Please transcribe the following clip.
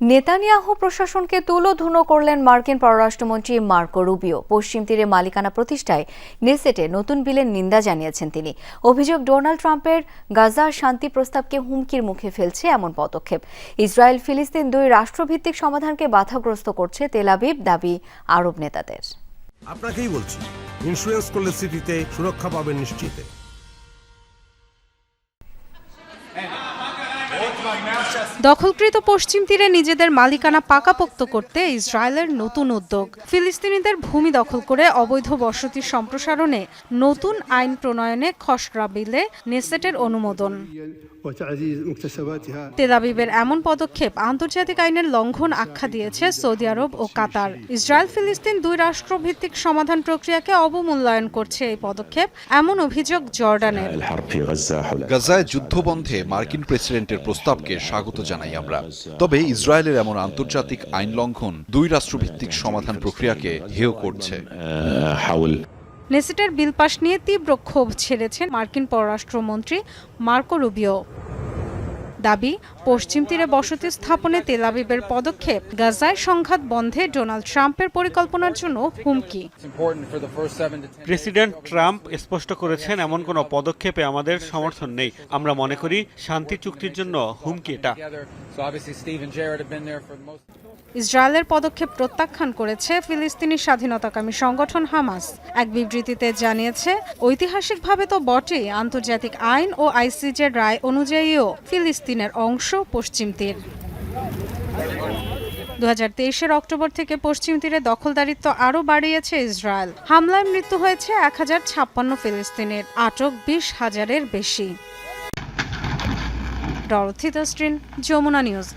Netanyahu প্রশাসনকে তুলোধুনো করলেন মার্কিন পররাষ্ট্রমন্ত্রী মার্কো রুবিও। পশ্চিম তীরে মালিকানা প্রতিষ্ঠায় নেসেটে নতুন বিলের নিন্দা জানিয়েছেন তিনি। অভিযোগ, ডোনাল্ড ট্রাম্পের গাজার শান্তি প্রস্তাবকে হুমকির মুখে ফেলছে এমন পদক্ষেপ। ইসরায়েল ফিলিস্তিন দুই রাষ্ট্রভিত্তিক সমাধানকে বাধাগ্রস্ত করছে তেলাবিব দাবি আরব নেতাদের। আপনাকেই বলছি ইন্স্যুরেন্স করলে সিটিতে সুরক্ষা পাবেন দখলকৃত পশ্চিম তীরে নিজেদের মালিকানা পাকাপোক্ত করতে ইসরায়েলের নতুন উদ্যোগ। ফিলিস্তিনিদের ভূমি দখল করে অবৈধ বসতি সম্প্রসারণে নতুন আইন প্রণয়নে খসড়া বিলে নেসেটের অনুমোদন। তেলাবিবের এমন পদক্ষেপ আন্তর্জাতিক আইনের লঙ্ঘন আখ্যা দিয়েছে সৌদি আরব ও কাতার। ইসরায়েল ফিলিস্তিন দুই রাষ্ট্রভিত্তিক সমাধান প্রক্রিয়াকে অবমূল্যায়ন করছে এই পদক্ষেপ এমন অভিযোগ জর্ডানের। গাজায় যুদ্ধবন্ধে মার্কিন প্রেসিডেন্টের প্রস্তাব পদক্ষেপকে স্বাগত জানাই আমরা। তবে ইসরায়েলের এমন আন্তর্জাতিক আইন লঙ্ঘন দুই রাষ্ট্রভিত্তিক সমাধান প্রক্রিয়াকে হেয় করছে। নেসেটের বিল পাশ নিয়ে তীব্র ক্ষোভ ছেড়েছেন মার্কিন পররাষ্ট্রমন্ত্রী মার্কো রুবিও। দাবি পশ্চিম তীরে বসতি স্থাপনে তেলাবিবের পদক্ষেপ গাজায় সংঘাত বন্ধে ডোনাল্ড ট্রাম্পের পরিকল্পনার জন্য হুমকি। প্রেসিডেন্ট ট্রাম্প স্পষ্ট করেছেন এমন কোনো পদক্ষেপে আমাদের সমর্থন নেই। আমরা মনে করি শান্তি চুক্তির জন্য হুমকি এটা। ইসরায়েলের পদক্ষেপ প্রত্যাখ্যান করেছে ফিলিস্তিনি স্বাধীনতাকামী সংগঠন হামাস। এক বিবৃতিতে জানিয়েছে, ঐতিহাসিকভাবে তো বটেই আন্তর্জাতিক আইন ও আইসিজের রায় অনুযায়ীও ফিলিস্তিনের অংশ পশ্চিম তীর। দু হাজার অক্টোবর থেকে পশ্চিম তীরে দখলদারিত্ব আরও বাড়িয়েছে ইসরায়েল। হামলায় মৃত্যু হয়েছে এক হাজার ছাপ্পান্ন ফিলিস্তিনের, আটক বিশ হাজারের বেশি। ডরথি তস্ট্রিন যমুনা নিউজ।